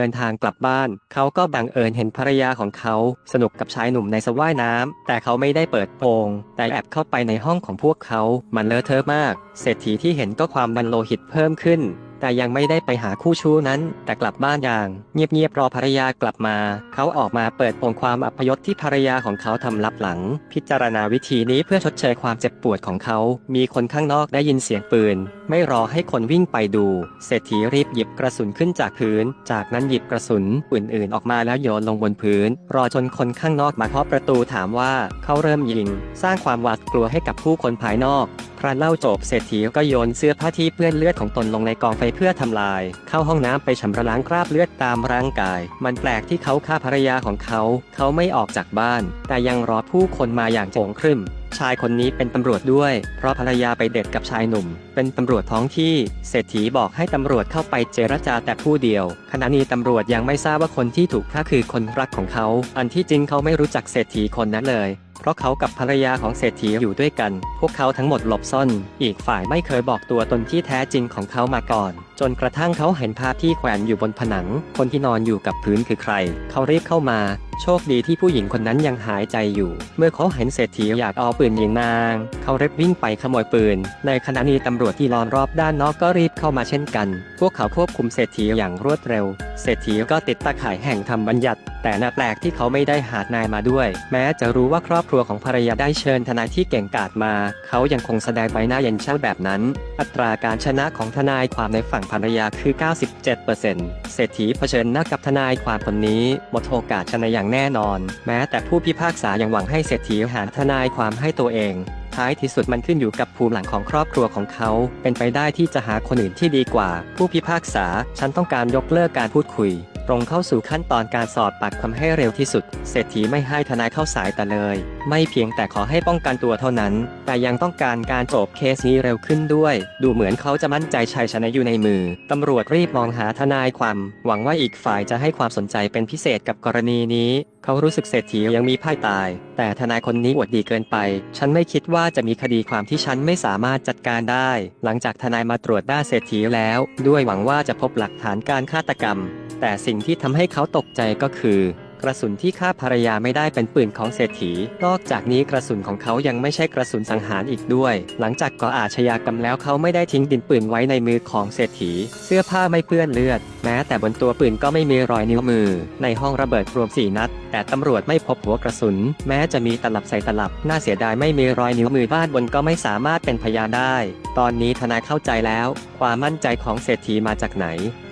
เดินทางกลับบ้าน เขาก็บังเอิญเห็นภรรยาของเขาสนุกกับชายหนุ่มในสระว่ายน้ำแต่เขาไม่ได้เปิดโปงแต่แอบเข้าไปในห้องของพวกเขา มันเลอะเทอะมาก เศรษฐีที่เห็นก็ความบันโลหิตเพิ่มขึ้นแต่ยังไม่ได้ไปหาคู่ชู้นั้น แต่กลับบ้านอย่าง เงียบๆรอภรรยากลับมา เขาออกมาเปิดโปงความอัปยศที่ภรรยาของเขาทำลับหลัง พิจารณาวิธีนี้เพื่อชดเชยความเจ็บปวดของเขา มีคนข้างนอกได้ยินเสียงปืน ไม่รอให้คนวิ่งไปดู เศรษฐีรีบหยิบกระสุนขึ้นจากพื้น จากนั้นหยิบกระสุนอื่นๆออกมาแล้วโยนลงบนพื้น รอจนคนข้างนอกมาเคาะประตูถามว่าเขาเริ่มยิง สร้างความหวาดกลัวให้กับผู้คนภายนอกพระเล่าจบเศรษฐีก็โยนเสื้อผ้าที่เปื้อนเลือดของตนลงในกองไฟเพื่อทำลาย เข้าห้องน้ำไปชำระล้างคราบเลือดตามร่างกาย มันแปลกที่เขาฆ่าภรรยาของเขา เขาไม่ออกจากบ้าน แต่ยังรอผู้คนมาอย่างโจงครึมชายคนนี้เป็นตำรวจด้วย เพราะภรรยาไปเด็ดกับชายหนุ่ม เป็นตำรวจท้องที่ เศรษฐีบอกให้ตำรวจเข้าไปเจรจาแต่ผู้เดียว ขณะนี้ตำรวจยังไม่ทราบว่าคนที่ถูกฆ่าคือคนรักของเขา อันที่จริงเขาไม่รู้จักเศรษฐีคนนั้นเลย เพราะเขากับภรรยาของเศรษฐีอยู่ด้วยกัน พวกเขาทั้งหมดหลบซ่อน อีกฝ่ายไม่เคยบอกตัวตนที่แท้จริงของเขามาก่อน จนกระทั่งเขาเห็นภาพที่แขวนอยู่บนผนัง คนที่นอนอยู่กับพื้นคือใคร เขารีบเข้ามา โชคดีที่ผู้หญิงคนนั้นยังหายใจอยู่ เมื่อเขาเห็นเศรษฐีอยากเอาปืนยิงนาง เขารีบวิ่งไปขโมยปืน ในขณะนี้ตำรวจที่ล้อมรอบด้านนอกก็รีบเข้ามาเช่นกัน พวกเขาควบคุมเศรษฐีอย่างรวดเร็ว เศรษฐีก็ติดตาข่ายแห่งธรรมบัญญัติ แต่น่าแปลกที่เขาไม่ได้หานายมาด้วย แม้จะรู้ว่าครอบครัวของภรรยาได้เชิญทนายที่เก่งกาจมา เขายังคงแสดงใบหน้าเย็นช่าแบบนั้น อัตราการชนะของทนายความในฝั่งภรรยาคือ 97%เศรษฐีเผชิญหน้ากับทนายความคนนี้ หมดโอกาสชนะอย่างแน่นอน แม้แต่ผู้พิพากษายังหวังให้เศรษฐีหาทนายความให้ตัวเองท้ายที่สุดมันขึ้นอยู่กับภูมิหลังของครอบครัวของเขา เป็นไปได้ที่จะหาคนอื่นที่ดีกว่า ผู้พิพากษา ฉันต้องการยกเลิกการพูดคุย ตรงเข้าสู่ขั้นตอนการสอบปากคำให้เร็วที่สุด เศรษฐีไม่ให้ทนายเข้าสายแต่เลย ไม่เพียงแต่ขอให้ป้องกันตัวเท่านั้น แต่ยังต้องการการจบเคสนี้เร็วขึ้นด้วย ดูเหมือนเขาจะมั่นใจชัยชนะอยู่ในมือ ตำรวจรีบมองหาทนายความ หวังว่าอีกฝ่ายจะให้ความสนใจเป็นพิเศษกับกรณีนี้ เขารู้สึกเศรษฐียังมีพ่ายตาย แต่ทนายคนนี้อวดดีเกินไป ฉันไม่คิดว่าจะมีคดีความที่ฉันไม่สามารถจัดการได้ หลังจากทนายมาตรวจด้านเศรษฐีแล้ว ด้วยหวังว่าจะพบหลักฐานการฆาตกรรม แต่สิ่งที่ทำให้เขาตกใจก็คือ กระสุนที่ฆ่าภรรยาไม่ได้เป็นปืนของเศรษฐี นอกจากนี้กระสุนของเขายังไม่ใช่กระสุนสังหารอีกด้วย หลังจากก่ออาชญากรรมแล้วเขาไม่ได้ทิ้งดินปืนไว้ในมือของเศรษฐี เสื้อผ้าไม่เปื้อนเลือด แม้แต่บนตัวปืนก็ไม่มีรอยนิ้วมือ ในห้องระเบิดรวมสี่นัด แต่ตำรวจไม่พบหัวกระสุน แม้จะมีตลับใส่ตลับ น่าเสียดายไม่มีรอยนิ้วมือบ้านบนก็ไม่สามารถเป็นพยานได้ ตอนนี้ทนายเข้าใจแล้ว ความมั่นใจของเศรษฐีมาจากไหน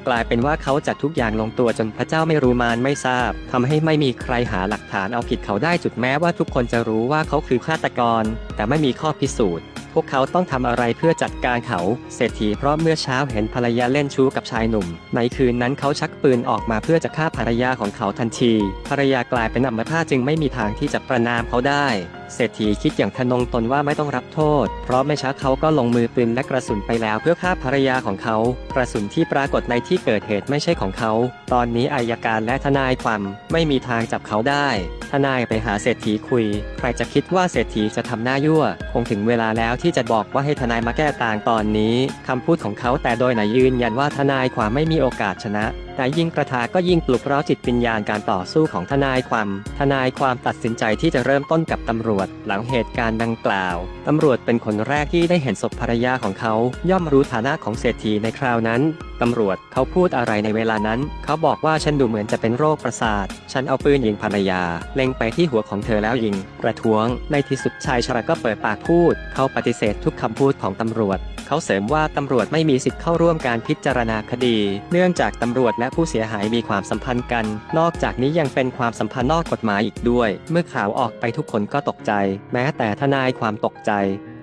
กลายเป็นว่าเขาจัดทุกอย่างลงตัวจนพระเจ้าไม่รู้มารไม่ทราบทำให้ไม่มีใครหาหลักฐานเอาผิดเขาได้จุดแม้ว่าทุกคนจะรู้ว่าเขาคือฆาตกร แต่ไม่มีข้อพิสูจน์พวกเขาต้องทำอะไรเพื่อจัดการเขา เศรษฐีเพราะเมื่อเช้าเห็นภรรยาเล่นชู้กับชายหนุ่ม ในคืนนั้นเขาชักปืนออกมาเพื่อจะฆ่าภรรยาของเขาทันที ภรรยากลายเป็นอัมพาตจึงไม่มีทางที่จะประนามเขาได้เศรษฐีคิดอย่างทะนงตนว่าไม่ต้องรับโทษ เพราะไม่ช้าเขาก็ลงมือปืนและกระสุนไปแล้วเพื่อฆ่าภรรยาของเขา กระสุนที่ปรากฏในที่เกิดเหตุไม่ใช่ของเขา ตอนนี้อายการและทนายความไม่มีทางจับเขาได้ ทนายไปหาเศรษฐีคุย ใครจะคิดว่าเศรษฐีจะทำหน้ายั่ว คงถึงเวลาแล้วที่จะบอกว่าให้ทนายมาแก้ต่างตอนนี้คำพูดของเขาแต่โดยไหนยืนยันว่าทนายความไม่มีโอกาสชนะแต่ยิ่งกระทาก็ยิ่งปลุกเร้าจิตวิญญาณการต่อสู้ของทนายความ ทนายความตัดสินใจที่จะเริ่มต้นกับตำรวจหลังเหตุการณ์ดังกล่าว ตำรวจเป็นคนแรกที่ได้เห็นศพภรรยาของเขา ย่อมรู้ฐานะของเศรษฐีในคราวนั้นตำรวจเขาพูดอะไรในเวลานั้น เขาบอกว่าฉันดูเหมือนจะเป็นโรคประสาท ฉันเอาปืนยิงภรรยา เล็งไปที่หัวของเธอแล้วยิง ประท้วง ในที่สุดชายชราก็เปิดปากพูด เขาปฏิเสธทุกคำพูดของตำรวจ เขาเสริมว่าตำรวจไม่มีสิทธิ์เข้าร่วมการพิจารณาคดี เนื่องจากตำรวจและผู้เสียหายมีความสัมพันธ์กัน นอกจากนี้ยังเป็นความสัมพันธ์นอกกฎหมายอีกด้วย เมื่อข่าวออกไปทุกคนก็ตกใจ แม้แต่ทนายความตกใจ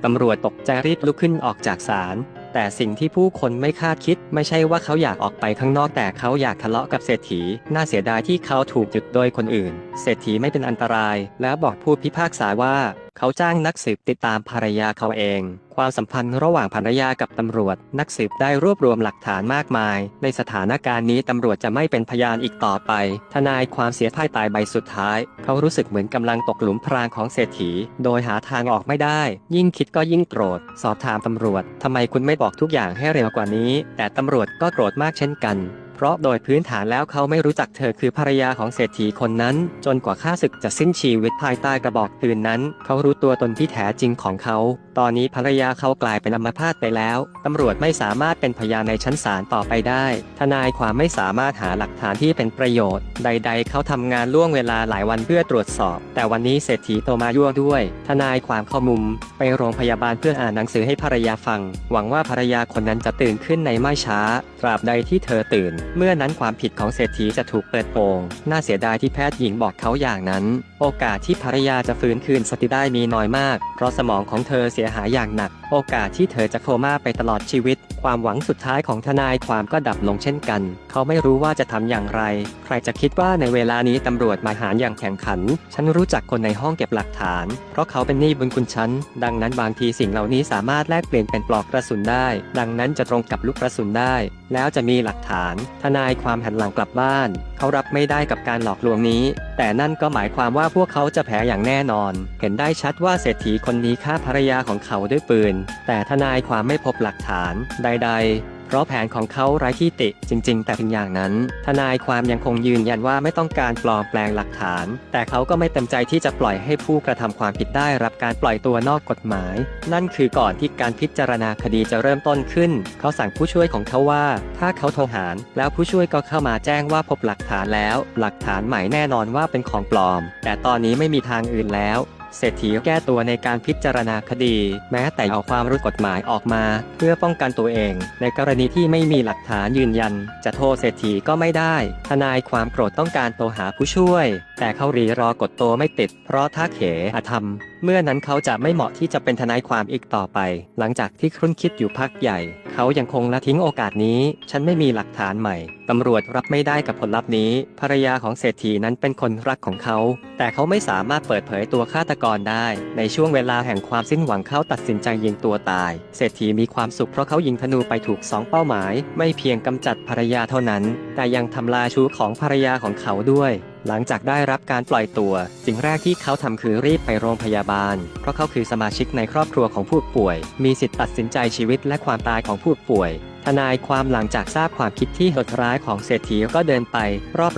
ตำรวจตกใจรีบลุกขึ้นออกจากศาล แต่สิ่งที่ผู้คนไม่คาดคิด ไม่ใช่ว่าเขาอยากออกไปข้างนอกแต่เขาอยากทะเลาะกับเศรษฐี น่าเสียดายที่เขาถูกจุดโดยคนอื่น เศรษฐีไม่เป็นอันตราย แล้วบอกผู้พิพากษาว่า เขาจ้างนักสืบติดตามภรรยาเขาเอง ความสัมพันธ์ระหว่างภรรยากับตำรวจ นักสืบได้รวบรวมหลักฐานมากมาย ในสถานการณ์นี้ตำรวจจะไม่เป็นพยานอีกต่อไป ทนายความเสียพ่ายตายใบสุดท้าย เขารู้สึกเหมือนกำลังตกหลุมพรางของเศรษฐี โดยหาทางออกไม่ได้ ยิ่งคิดก็ยิ่งโกรธ สอบถามตำรวจทำไมคุณไม่บอกทุกอย่างให้เร็วกว่านี้ แต่ตำรวจก็โกรธมากเช่นกัน เพราะโดยพื้นฐานแล้วเขาไม่รู้จักเธอคือภรรยาของเศรษฐีคนนั้น จนกว่าข้าศึกจะสิ้นชีวิตภายใต้กระบอกปืนนั้น เขารู้ตัวตนที่แท้จริงของเขา ตอนนี้ภรรยาเขากลายเป็นอัมพาตไปแล้ว ตำรวจไม่สามารถเป็นพยานในชั้นศาลต่อไปได้ ทนายความไม่สามารถหาหลักฐานที่เป็นประโยชน์ ใด ๆ เขาทำงานล่วงเวลาหลายวันเพื่อตรวจสอบ แต่วันนี้เศรษฐีโทรมายั่วด้วย ทนายความเข้ามุม ไปโรงพยาบาลเพื่ออ่านหนังสือให้ภรรยาฟัง หวังว่าภรรยาคนนั้นจะตื่นขึ้นในไม่ช้า ตราบใดที่เธอตื่นเมื่อนั้นความผิดของเศรษฐีจะถูกเปิดโปง น่าเสียดายที่แพทย์หญิงบอกเขาอย่างนั้น โอกาสที่ภรรยาจะฟื้นคืนสติได้มีน้อยมาก เพราะสมองของเธอเสียหายอย่างหนัก โอกาสที่เธอจะโคม่าไปตลอดชีวิต ความหวังสุดท้ายของทนายความก็ดับลงเช่นกัน เขาไม่รู้ว่าจะทำอย่างไร ใครจะคิดว่าในเวลานี้ตำรวจมาหาอย่างแข่งขัน ฉันรู้จักคนในห้องเก็บหลักฐาน เพราะเขาเป็นหนี้บุญคุณฉัน ดังนั้นบางทีสิ่งเหล่านี้สามารถแลกเปลี่ยนเป็นปลอกกระสุนได้ ดังนั้นจะตรงกับลูกกระสุนได้ แล้วจะมีหลักฐาน ทนายความหันหลังกลับบ้าน เขารับไม่ได้กับการหลอกลวงนี้แต่นั่นก็หมายความว่าพวกเขาจะแพ้อย่างแน่นอน เห็นได้ชัดว่าเศรษฐีคนนี้ฆ่าภรรยาของเขาด้วยปืน แต่ทนายความไม่พบหลักฐานใด ๆ เพราะแผนของเขาไร้ที่ติจริง ๆ แต่เพียงอย่างนั้น ทนายความยังคงยืนยันว่าไม่ต้องการปลอมแปลงหลักฐาน แต่เขาก็ไม่เต็มใจที่จะปล่อยให้ผู้กระทำความผิดได้รับการปล่อยตัวนอกกฎหมาย นั่นคือก่อนที่การพิจารณาคดีจะเริ่มต้นขึ้น เขาสั่งผู้ช่วยของเขาว่า ถ้าเขาโทรหาร แล้วผู้ช่วยก็เข้ามาแจ้งว่าพบหลักฐานแล้ว หลักฐานใหม่แน่นอนว่าเป็นของปลอม แต่ตอนนี้ไม่มีทางอื่นแล้ว เศรษฐีแก้ตัวในการพิจารณาคดี แม้แต่เอาความรู้กฎหมายออกมา เพื่อป้องกันตัวเอง ในกรณีที่ไม่มีหลักฐานยืนยัน จะโทษเศรษฐีก็ไม่ได้ ทนายความโกรธต้องการโทรหาผู้ช่วย แต่เขารีรอกดโตไม่ติด เพราะถ้าเขอธรรม เมื่อนั้นเขาจะไม่เหมาะที่จะเป็นทนายความอีกต่อไป หลังจากที่ครุ่นคิดอยู่พักใหญ่ เขายังคงละทิ้งโอกาสนี้ ฉันไม่มีหลักฐานใหม่ ตำรวจรับไม่ได้กับผลลัพธ์นี้ ภรรยาของเศรษฐีนั้นเป็นคนรักของเขา แต่เขาไม่สามารถเปิดเผยตัวฆาตกรได้ ในช่วงเวลาแห่งความสิ้นหวังเขาตัดสินใจยิงตัวตาย เศรษฐีมีความสุขเพราะเขายิงธนูไปถูกสองเป้าหมาย ไม่เพียงกำจัดภรรยาเท่านั้น แต่ยังทำลายชู้ของภรรยาของเขาด้วย หลังจากได้รับการปล่อยตัว สิ่งแรกที่เขาทำคือรีบไปโรงพยาบาล เพราะเขาคือสมาชิกในครอบครัวของผู้ป่วย มีสิทธิ์ตัดสินใจชีวิตและความตายของผู้ป่วย ทนายความหลังจากทราบความคิดที่โหดร้ายของเศรษฐีก็เดินไป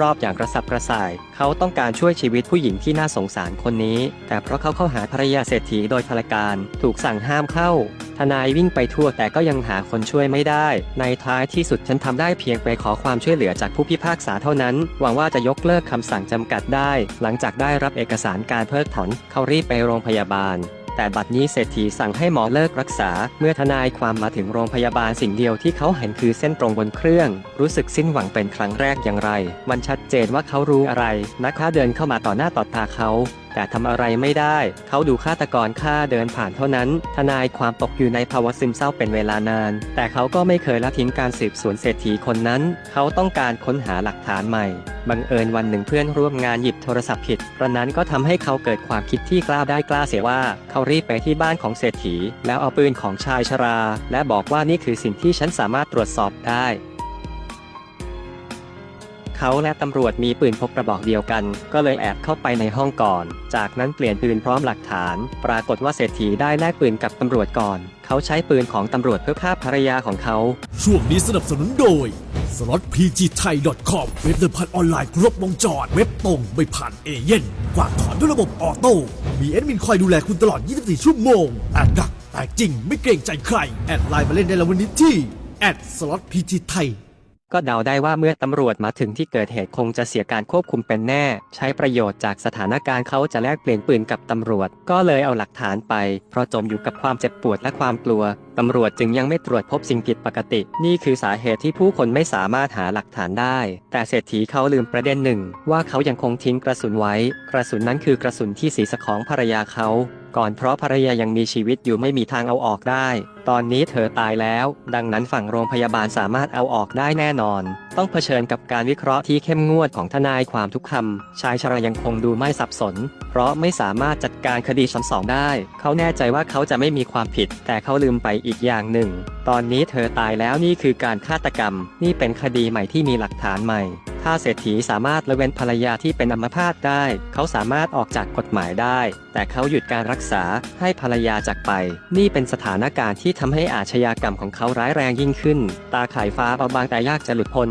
รอบๆ อย่างกระสับกระส่าย เขาต้องการช่วยชีวิตผู้หญิงที่น่าสงสารคนนี้ แต่เพราะเขาเข้าหาภรรยาเศรษฐีโดยพลการ ถูกสั่งห้ามเข้า ทนายวิ่งไปทั่วแต่ก็ยังหาคนช่วยไม่ได้ ในท้ายที่สุดฉันทำได้เพียงไปขอความช่วยเหลือจากผู้พิพากษาเท่านั้น หวังว่าจะยกเลิกคำสั่งจำกัดได้ หลังจากได้รับเอกสารการเพิกถอนเขารีบไปโรงพยาบาล แต่บัดนี้เศรษฐีสั่งให้หมอเลิกรักษา เมื่อทนายความมาถึงโรงพยาบาลสิ่งเดียวที่เขาเห็นคือเส้นตรงบนเครื่อง รู้สึกสิ้นหวังเป็นครั้งแรกอย่างไร มันชัดเจนว่าเขารู้อะไรนักฆ่าเดินเข้ามาต่อหน้าต่อตาเขา แต่ทำอะไรไม่ได้ เขาดูฆาตกรฆ่าเดินผ่านเท่านั้น ทนายความตกอยู่ในภาวะซึมเศร้าเป็นเวลานาน แต่เขาก็ไม่เคยละทิ้งการสืบสวนเศรษฐีคนนั้น เขาต้องการค้นหาหลักฐานใหม่ บังเอิญวันหนึ่งเพื่อนร่วมงานหยิบโทรศัพท์ผิดกระนั้นก็ทำให้เขาเกิดความคิดที่กล้าได้กล้าเสียว่า เขารีบไปที่บ้านของเศรษฐี แล้วเอาปืนของชายชรา และบอกว่านี่คือสิ่งที่ฉันสามารถตรวจสอบได้ เขาและตำรวจมีปืนพกกระบอกเดียวกัน ก็เลยแอบเข้าไปในห้องก่อน จากนั้นเปลี่ยนปืนพร้อมหลักฐาน ปรากฏว่าเศรษฐีได้แลกปืนกับตำรวจก่อน เขาใช้ปืนของตำรวจเพื่อฆ่าภรรยาของเขา ช่วงนี้สนับสนุนโดย slotpgthai.com เว็บเดิมพันออนไลน์ครบวงจร เว็บตรงไม่ผ่านเอเย่นกวาดถอนด้วยระบบออโต้ มีแอดมินคอยดูแลคุณตลอด 24 ชั่วโมงแอดดักแตกจริงไม่เกรงใจใคร แอดไลน์มาเล่นได้แล้ววันนี้ที่แอด slotpgthai ก็เดาได้ว่าเมื่อตำรวจมาถึงที่เกิดเหตุคงจะเสียการควบคุมเป็นแน่ ใช้ประโยชน์จากสถานการณ์เขาจะแลกเปลี่ยนปืนกับตำรวจ ก็เลยเอาหลักฐานไป เพราะจมอยู่กับความเจ็บปวดและความกลัว ตำรวจจึงยังไม่ตรวจพบสิ่งผิดปกติ นี่คือสาเหตุที่ผู้คนไม่สามารถหาหลักฐานได้ แต่เศรษฐีเขาลืมประเด็นหนึ่ง ว่าเขายังคงทิ้งกระสุนไว้ กระสุนนั้นคือกระสุนที่ศีรษะของภรรยาเขา ก่อนเพราะภรรยายังมีชีวิตอยู่ไม่มีทางเอาออกได้ ตอนนี้เธอตายแล้ว ดังนั้นฝั่งโรงพยาบาลสามารถเอาออกได้แน่นอน ต้องเผชิญกับการวิเคราะห์ที่เข้มงวดของทนายความทุกคำ ชายชรายังคงดูไม่สับสน เพราะไม่สามารถจัดการคดีซ้ำสองได้ เขาแน่ใจว่าเขาจะไม่มีความผิด แต่เขาลืมไปอีกอย่างหนึ่ง ตอนนี้เธอตายแล้วนี่คือการฆาตกรรม นี่เป็นคดีใหม่ที่มีหลักฐานใหม่ ถ้าเศรษฐีสามารถละเว้นภรรยาที่เป็นอัมพาตได้ เขาสามารถออกจากกฎหมายได้ แต่เขาหยุดการรักษาให้ภรรยาจากไป นี่เป็นสถานการณ์ที่ทำให้อาชญากรรมของเขาร้ายแรงยิ่งขึ้น ตาข่ายฟ้าเบาบางแต่ยากจะหลุดพ้น